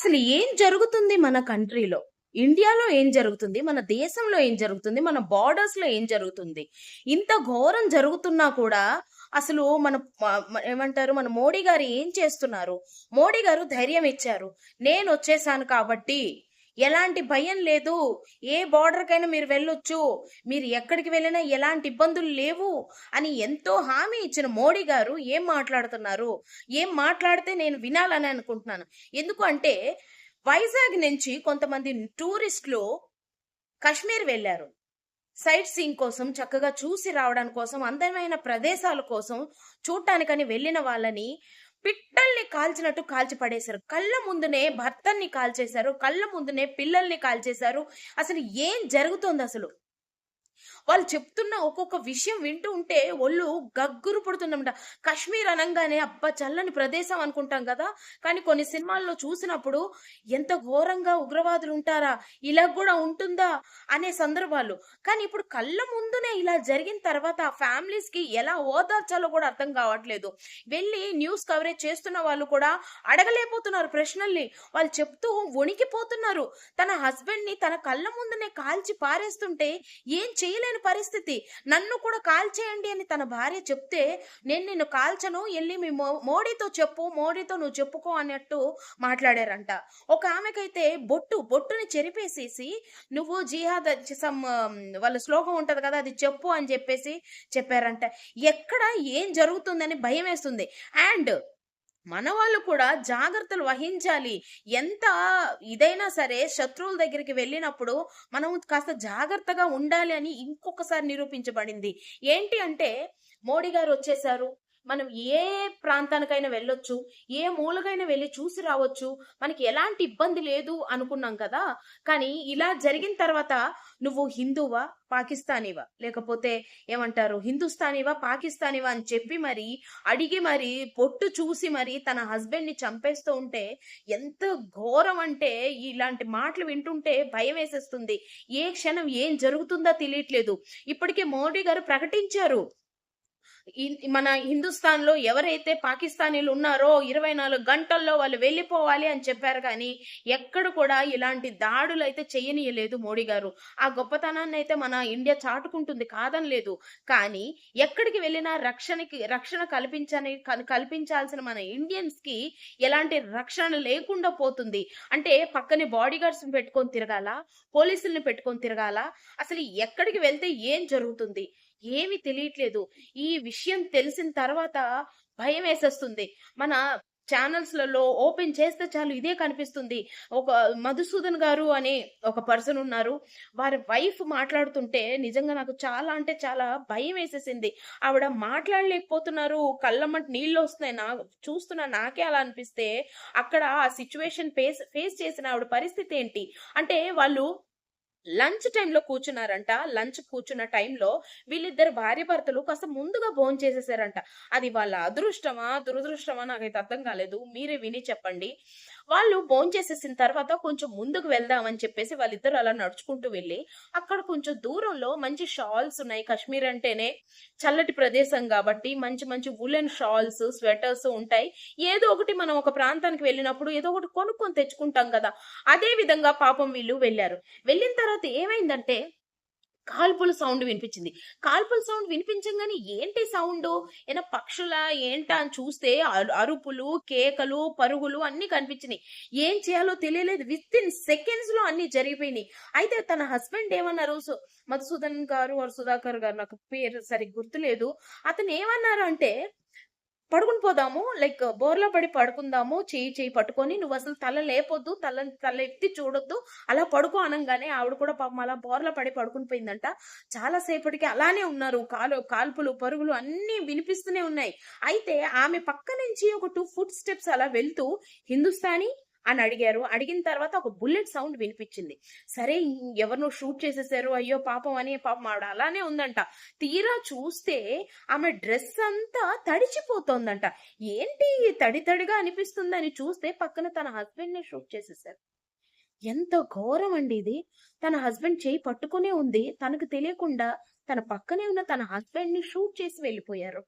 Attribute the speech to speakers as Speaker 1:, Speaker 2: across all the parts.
Speaker 1: అసలు ఏం జరుగుతుంది మన కంట్రీలో? ఇండియాలో ఏం జరుగుతుంది? మన దేశంలో ఏం జరుగుతుంది? మన బార్డర్స్లో ఏం జరుగుతుంది? ఇంత ఘోరం జరుగుతున్నా కూడా అసలు మన ఏమంటారు? మన మోడీ గారు ఏం చేస్తున్నారు? మోడీ గారు ధైర్యం ఇచ్చారు. నేను వచ్చేసాను కాబట్టి ఎలాంటి భయం లేదు. ఏ బార్డర్కైనా మీరు వెళ్ళొచ్చు. మీరు ఎక్కడికి వెళ్ళినా ఎలాంటి ఇబ్బందులు లేవు అని ఎంతో హామీ ఇచ్చిన మోడీ గారు ఏం మాట్లాడుతున్నారు? ఏం మాట్లాడితే నేను వినాలని అనుకుంటున్నాను. ఎందుకు అంటే వైజాగ్ నుంచి కొంతమంది టూరిస్టులు కాశ్మీర్ వెళ్ళారు. సైట్ సీయింగ్ కోసం చక్కగా చూసి రావడానికి కోసం అందమైన ప్రదేశాల కోసం చూడటానికని వెళ్ళిన వాళ్ళని పిట్టల్ని కాల్చినట్టు కాల్చి పడేశారు కళ్ళ ముందునే భర్తల్ని కాల్చేశారు. కళ్ళ ముందునే పిల్లల్ని కాల్చేశారు. అసలు ఏం జరుగుతోంది అసలు వాళ్ళు చెప్తున్న ఒక్కొక్క విషయం వింటూ ఉంటే ఒళ్ళు గగ్గురు పడుతుందన్నమాట. కాశ్మీర్ అనగానే అబ్బా చల్లని ప్రదేశం అనుకుంటాం కదా. కానీ కొన్ని సినిమాల్లో చూసినప్పుడు ఎంత ఘోరంగా ఉగ్రవాదులు ఉంటారా? ఇలా కూడా ఉంటుందా? అనే సందర్భాలు. కానీ ఇప్పుడు కళ్ళ ముందునే ఇలా జరిగిన తర్వాత ఆ ఫ్యామిలీస్కి ఎలా ఓదార్చాలో కూడా అర్థం కావట్లేదు. వెళ్ళి న్యూస్ కవరేజ్ చేస్తున్న వాళ్ళు కూడా అడగలేకపోతున్నారు ప్రశ్నల్ని. వాళ్ళు చెప్తూ వణికిపోతున్నారు. తన హస్బెండ్ని తన కళ్ళ ముందునే కాల్చి పారేస్తుంటే ఏం చేయలేని పరిస్థితి. నన్ను కూడా కాల్చేయండి అని తన భార్య చెప్తే నేను నిన్ను కాల్చను వెళ్ళి మీ మోడీతో చెప్పు మోడీతో నువ్వు చెప్పుకో అన్నట్టు మాట్లాడారంట. ఒక ఆమెకైతే బొట్టు బొట్టుని చెరిపేసేసి నువ్వు జిహాద్ సమ్ వాళ్ళ శ్లోకం ఉంటది కదా అది చెప్పు అని చెప్పేసి చెప్పారంట. ఎక్కడ ఏం జరుగుతుందని భయం వేస్తుంది అండ్ మన వాళ్ళు కూడా జాగ్రత్తలు వహించాలి. ఎంత ఇదైనా సరే శత్రువుల దగ్గరికి వెళ్ళినప్పుడు మనం కాస్త జాగ్రత్తగా ఉండాలి అని ఇంకొకసారి నిరూపించబడింది. ఏంటి అంటే మోడీ గారు వచ్చేసారు. మనం ఏ ప్రాంతానికైనా వెళ్ళొచ్చు ఏ మూలకైనా వెళ్ళి చూసి రావచ్చు. మనకి ఎలాంటి ఇబ్బంది లేదు అనుకున్నాం కదా. కానీ ఇలా జరిగిన తర్వాత నువ్వు హిందువా పాకిస్తానీవా? లేకపోతే ఏమంటారు? హిందుస్థానీవా పాకిస్తానీవా అని చెప్పి మరి అడిగి మరి పొట్టు చూసి మరి తన హస్బెండ్ని చంపేస్తూ ఉంటే ఎంత ఘోరం అంటే ఇలాంటి మాటలు వింటుంటే భయం వేసేస్తుంది. ఏ క్షణం ఏం జరుగుతుందో తెలియట్లేదు. ఇప్పటికే మోడీ గారు ప్రకటించారు. మన హిందుస్థాన్లో ఎవరైతే పాకిస్తానీలు ఉన్నారో ఇరవై నాలుగు గంటల్లో వాళ్ళు వెళ్ళిపోవాలి అని చెప్పారు కానీ ఎక్కడ కూడా ఇలాంటి దాడులు అయితే చేయనీయలేదు మోడీ గారు. ఆ గొప్పతనాన్ని అయితే మన ఇండియా చాటుకుంటుంది కాదని లేదు కానీ ఎక్కడికి వెళ్ళినా రక్షణకి రక్షణ కల్పించని కల్పించాల్సిన మన ఇండియన్స్కి ఎలాంటి రక్షణ లేకుండా పోతుంది. అంటే పక్కనే బాడీ గార్డ్స్ పెట్టుకొని తిరగాల? పోలీసుల్ని పెట్టుకొని తిరగాల? అసలు ఎక్కడికి వెళ్తే ఏం జరుగుతుంది? ఏమీ తెలియట్లేదు. ఈ విషయం తెలిసిన తర్వాత భయం వేసేస్తుంది. మన ఛానల్స్లలో ఓపెన్ చేస్తే చాలు ఇదే కనిపిస్తుంది. ఒక మధుసూదన్ గారు అనే ఒక పర్సన్ ఉన్నారు. వారి వైఫ్ మాట్లాడుతుంటే నిజంగా నాకు చాలా అంటే చాలా భయం వేసేసింది. ఆవిడ మాట్లాడలేకపోతున్నారు. కళ్ళమ్మటి నీళ్ళు వస్తున్నాయి. నా చూస్తున్నా నాకే అలా అనిపిస్తే అక్కడ ఆ సిచ్యువేషన్ ఫేస్ ఫేస్ చేసిన ఆవిడ పరిస్థితి ఏంటి? అంటే వాళ్ళు లంచ్ టైంలో కూర్చున్నారంట. లంచ్ కూర్చున్న టైంలో వీళ్ళిద్దరు భార్య భర్తలు కాస్త ముందుగా భోజనం చేసేసారంట అది వాళ్ళ అదృష్టమా దురదృష్టమా నాకైతే అర్థం కాలేదు. మీరే విని చెప్పండి. వాళ్ళు భోజనం చేసేసిన తర్వాత కొంచెం ముందుకు వెళ్దామని చెప్పేసి వాళ్ళిద్దరు అలా నడుచుకుంటూ వెళ్ళి అక్కడ కొంచెం దూరంలో మంచి షాల్స్ ఉన్నాయి. కాశ్మీర్ అంటేనే చల్లటి ప్రదేశం కాబట్టి మంచి మంచి వులెన్ షాల్స్ స్వెటర్స్ ఉంటాయి. ఏదో ఒకటి మనం ఒక ప్రాంతానికి వెళ్ళినప్పుడు ఏదో ఒకటి కొనుక్కొని తెచ్చుకుంటాం కదా. అదే విధంగా పాపం వీళ్ళు వెళ్ళారు. వెళ్ళిన తర్వాత ఏమైందంటే కాల్పుల సౌండ్ వినిపించింది. కాల్పుల సౌండ్ వినిపించగానే ఏంటి సౌండ్? ఏదైనా పక్షుల ఏంటా అని చూస్తే అరు- అరుపులు కేకలు పరుగులు అన్ని కనిపించినాయి. ఏం చేయాలో తెలియలేదు. విత్ ఇన్ సెకండ్స్లో అన్ని జరిగిపోయినాయి. అయితే తన హస్బెండ్ ఏమన్నారు? మధుసూదన్ గారు or సుధాకర్ గారు నాకు పేరు సరిగ్గా గుర్తులేదు. అతను ఏమన్నారు అంటే పడుకుని పోదాము లైక్ బోర్లో పడి పడుకుందాము చేయి చేయి పట్టుకొని నువ్వు అసలు తల లేపొద్దు తల తల ఎత్తి చూడొద్దు అలా పడుకో అనగానే ఆవిడ కూడా పాపం అలా బోర్లో పడి పడుకుని పోయిందంట. చాలా సేపటికి అలానే ఉన్నారు కాలు కాల్పులు పరుగులు అన్నీ వినిపిస్తూనే ఉన్నాయి. అయితే ఆమె పక్క నుంచి ఒక టూ ఫుట్ స్టెప్స్ అలా వెళ్తూ హిందుస్థానీ అని అడిగారు. అడిగిన తర్వాత ఒక బుల్లెట్ సౌండ్ వినిపించింది. సరే ఎవరినో షూట్ చేసేసారు. అయ్యో పాపం అని పాపం ఆవిడ అలానే ఉందంట. తీరా చూస్తే ఆమె డ్రెస్ అంతా తడిచిపోతోందంట. ఏంటి తడి తడిగా అనిపిస్తుందని చూస్తే పక్కన తన హస్బెండ్ని షూట్ చేసేసారు. ఎంత ఘోరం అండి ఇది. తన హస్బెండ్ చేయి పట్టుకునే ఉంది. తనకు తెలియకుండా తన పక్కనే ఉన్న తన హస్బెండ్ని షూట్ చేసి వెళ్ళిపోయారు.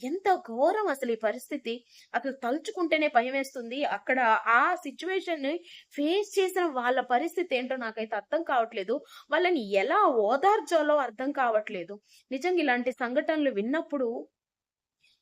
Speaker 1: ఎంత ఘోరం అసలు ఈ పరిస్థితి. అసలు తలుచుకుంటేనే భయం వేస్తుంది అక్కడ ఆ సిట్యుయేషన్‌ని ఫేస్ చేసిన వాళ్ళ పరిస్థితి ఏంటో నాకైతే అర్థం కావట్లేదు. వాళ్ళని ఎలా ఓదార్చాలో అర్థం కావట్లేదు. నిజంగా ఇలాంటి సంఘటనలు విన్నప్పుడు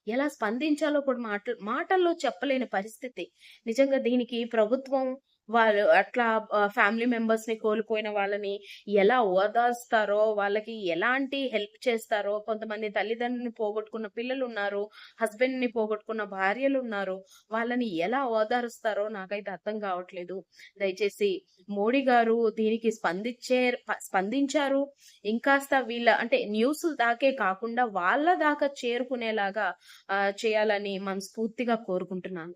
Speaker 1: ఎలా స్పందించాలో కూడా మాట మాటల్లో చెప్పలేని పరిస్థితి. నిజంగా దీనికి ప్రభుత్వం వాళ్ళు అట్లా ఫ్యామిలీ ఫ్యామిలీ మెంబర్స్‌ని కోల్పోయిన వాళ్ళని ఎలా ఓదార్స్తారో, వాళ్ళకి ఎలాంటి హెల్ప్ చేస్తారో, కొంతమంది తల్లిదండ్రుని పోగొట్టుకున్న పిల్లలు ఉన్నారు హస్బెండ్ హస్బెండ్‌ని పోగొట్టుకున్న భార్యలు ఉన్నారు వాళ్ళని ఎలా ఓదారుస్తారో నాకైతే అర్థం కావట్లేదు. దయచేసి మోడీ గారు దీనికి స్పందించే స్పందించారు. ఇంకాస్త వీళ్ళ అంటే న్యూస్ దాకే కాకుండా వాళ్ళ దాకా చేరుకునేలాగా చేయాలని మనస్ఫూర్తిగా కోరుకుంటున్నాను.